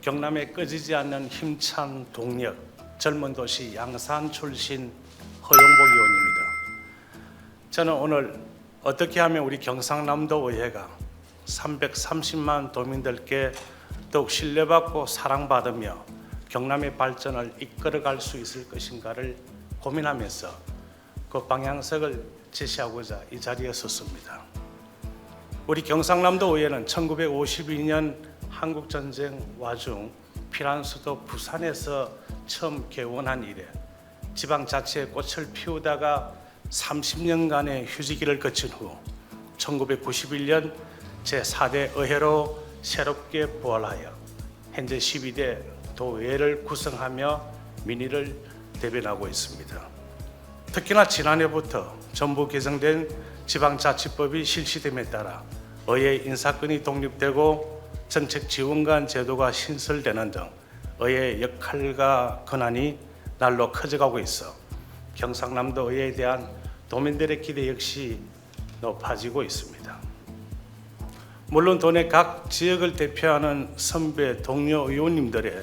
경남에 꺼지지 않는 힘찬 동력, 젊은 도시 양산 출신 허용복 의원입니다. 저는 오늘 어떻게 하면 우리 경상남도 의회가 330만 도민들께 더욱 신뢰받고 사랑받으며 경남의 발전을 이끌어갈 수 있을 것인가를 고민하면서 그 방향성을 제시하고자 이 자리에 섰습니다. 우리 경상남도 의회는 1952년 한국 전쟁 와중 피난 수도 부산에서 처음 개원한 이래 지방 자치의 꽃을 피우다가 30년간의 휴지기를 거친 후 1991년 제4대 의회로 새롭게 부활하여 현재 12대 도의회를 구성하며 민의를 대변하고 있습니다. 특히나 지난해부터 전부 개정된 지방자치법이 실시됨에 따라 의회 인사권이 독립되고 정책 지원관 제도가 신설되는 등 의회의 역할과 권한이 날로 커져가고 있어 경상남도 의회에 대한 도민들의 기대 역시 높아지고 있습니다. 물론 도내 각 지역을 대표하는 선배 동료 의원님들의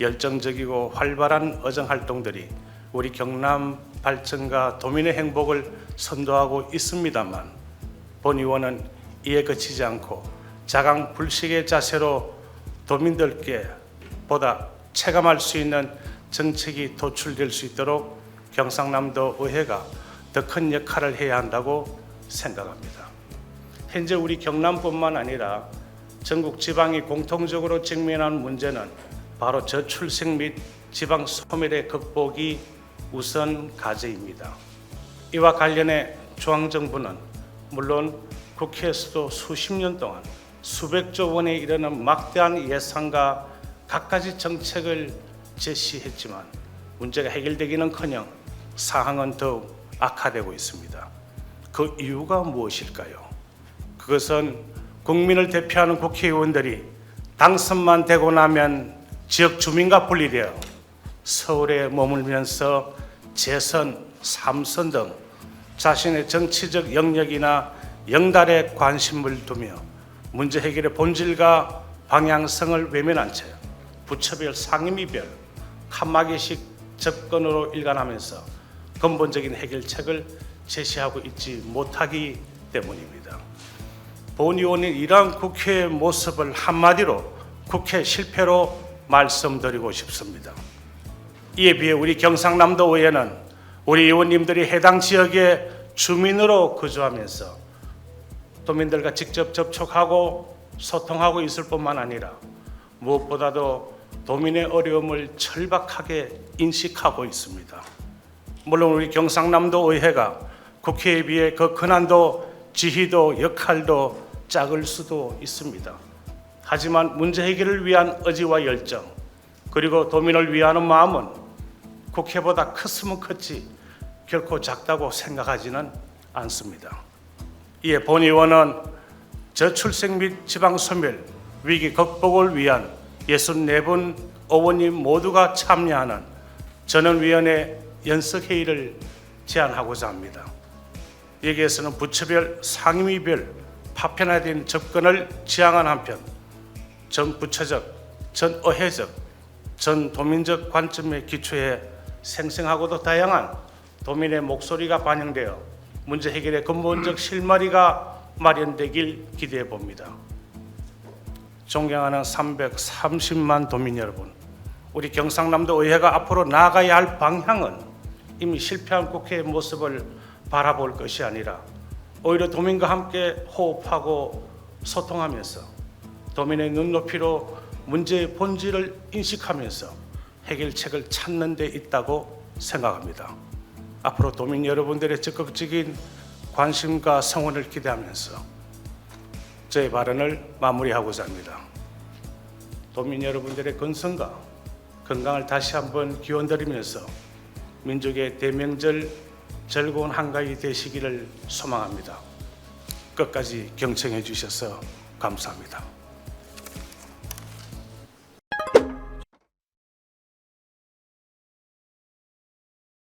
열정적이고 활발한 의정 활동들이 우리 경남 발전과 도민의 행복을 선도하고 있습니다만 본 의원은 이에 그치지 않고 자강 불식의 자세로 도민들께 보다 체감할 수 있는 정책이 도출될 수 있도록 경상남도 의회가 더 큰 역할을 해야 한다고 생각합니다. 현재 우리 경남뿐만 아니라 전국 지방이 공통적으로 직면하는 문제는 바로 저출생 및 지방 소멸의 극복이 우선 과제입니다. 이와 관련해 중앙정부는 물론 국회에서도 수십 년 동안 수백조 원에 이르는 막대한 예산과 갖가지 정책을 제시했지만 문제가 해결되기는커녕 상황은 더욱 악화되고 있습니다. 그 이유가 무엇일까요? 그것은 국민을 대표하는 국회의원들이 당선만 되고 나면 지역 주민과 분리되어 서울에 머물면서 재선, 삼선 등 자신의 정치적 영역이나 영달에 관심을 두며 문제 해결의 본질과 방향성을 외면한 채 부처별 상임위별 칸막이식 접근으로 일관하면서 근본적인 해결책을 제시하고 있지 못하기 때문입니다. 본 의원은 이러한 국회의 모습을 한마디로 국회 실패로 말씀드리고 싶습니다. 이에 비해 우리 경상남도 의회는 우리 의원님들이 해당 지역의 주민으로 거주하면서 도민들과 직접 접촉하고 소통하고 있을 뿐만 아니라 무엇보다도 도민의 어려움을 철박하게 인식하고 있습니다. 물론 우리 경상남도 의회가 국회에 비해 그 권한도 지휘도 역할도 작을 수도 있습니다. 하지만 문제 해결을 위한 의지와 열정 그리고 도민을 위하는 마음은 국회보다 컸으면 컸지 결코 작다고 생각하지는 않습니다. 이에 본 의원은 저출생 및 지방 소멸 위기 극복을 위한 64분 의원님 모두가 참여하는 전원위원회 연석회의를 제안하고자 합니다. 여기에서는 부처별 상임위별 파편화된 접근을 지향한 한편 전 부처적, 전 의회적, 전 도민적 관점에 기초해 생생하고도 다양한 도민의 목소리가 반영되어 문제 해결의 근본적 실마리가 마련되길 기대해 봅니다. 존경하는 330만 도민 여러분, 우리 경상남도 의회가 앞으로 나아가야 할 방향은 이미 실패한 국회의 모습을 바라볼 것이 아니라 오히려 도민과 함께 호흡하고 소통하면서 도민의 눈높이로 문제의 본질을 인식하면서 해결책을 찾는 데 있다고 생각합니다. 앞으로 도민 여러분들의 적극적인 관심과 성원을 기대하면서 저의 발언을 마무리하고자 합니다. 도민 여러분들의 건성과 건강을 다시 한번 기원드리면서 민족의 대명절 즐거운 한가위 되시기를 소망합니다. 끝까지 경청해 주셔서 감사합니다.